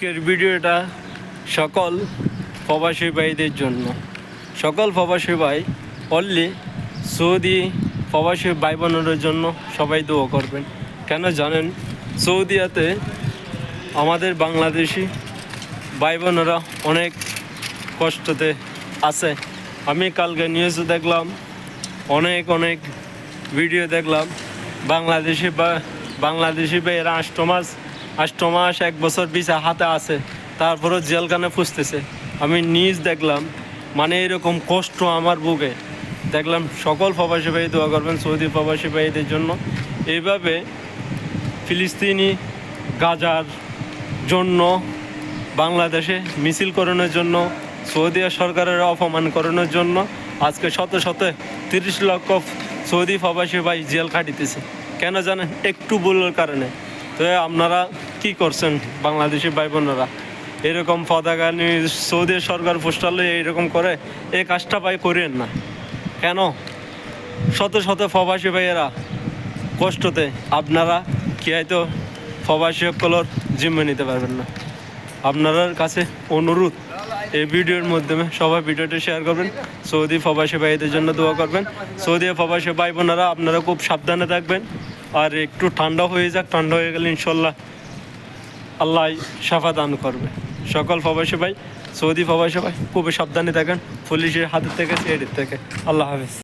আজকের ভিডিওটা সকল প্রবাসী ভাইদের জন্য। সকল প্রবাসী ভাই অনলি সৌদি প্রবাসী ভাই বোনের জন্য সবাই দোয়া করবেন। কেন জানেন? সৌদিয়াতে আমাদের বাংলাদেশি ভাই বোনেরা অনেক কষ্টতে আছে। আমি কালকে নিউজে দেখলাম, অনেক অনেক ভিডিও দেখলাম। বাংলাদেশি বা, বাংলাদেশি ভাইয়েরা আষ্ট মাস আষ্ট মাস এক বছর বিছা হাতে আছে, তারপরও জেলখানে ফুসতেছে। আমি নিজ দেখলাম মানে এরকম কষ্ট আমার বুকে। দেখলাম সকল প্রবাসী ভাই দোয়া করবেন সৌদি প্রবাসী ভাইদের জন্য। এইভাবে ফিলিস্তিনি গাজার জন্য, বাংলাদেশে মিছিল করানোর জন্য, সৌদি সরকারের অপমান করানোর জন্য আজকে শত শত তিরিশ লক্ষ সৌদি প্রবাসী ভাই জেল খাটিতেছে। কেন জানেন? একটু ভুলের কারণে। তো আপনারা কি করছেন বাংলাদেশি ভাই বোনেরা এরকম পতাকা নিয়ে সৌদি সরকার পোস্টালে এইরকম করে এই কাজটা ভাই করেন না। কেন? শত শত প্রবাসী ভাইয়েরা কষ্টতে আপনারা কি হয়তো প্রবাসী সকলের জিম্মে নিতে পারবেন না। আপনার কাছে অনুরোধ, এই ভিডিওর মাধ্যমে সবাই ভিডিওটা শেয়ার করবেন, সৌদি প্রবাসী ভাইদের জন্য দোয়া করবেন। সৌদি প্রবাসী ভাই বোনেরা আপনারা খুব সাবধানে থাকবেন। আর একটু ঠান্ডা হয়ে যাক, ঠান্ডা হয়ে গেলে ইনশাল্লাহ আল্লাহ সাফা দান করবে। সকল প্রবাসী ভাই, সৌদি প্রবাসী ভাই, খুবই সাবধানে থাকেন। পুলিশের হাতের থেকে সেটের থেকে। আল্লাহ হাফিজ।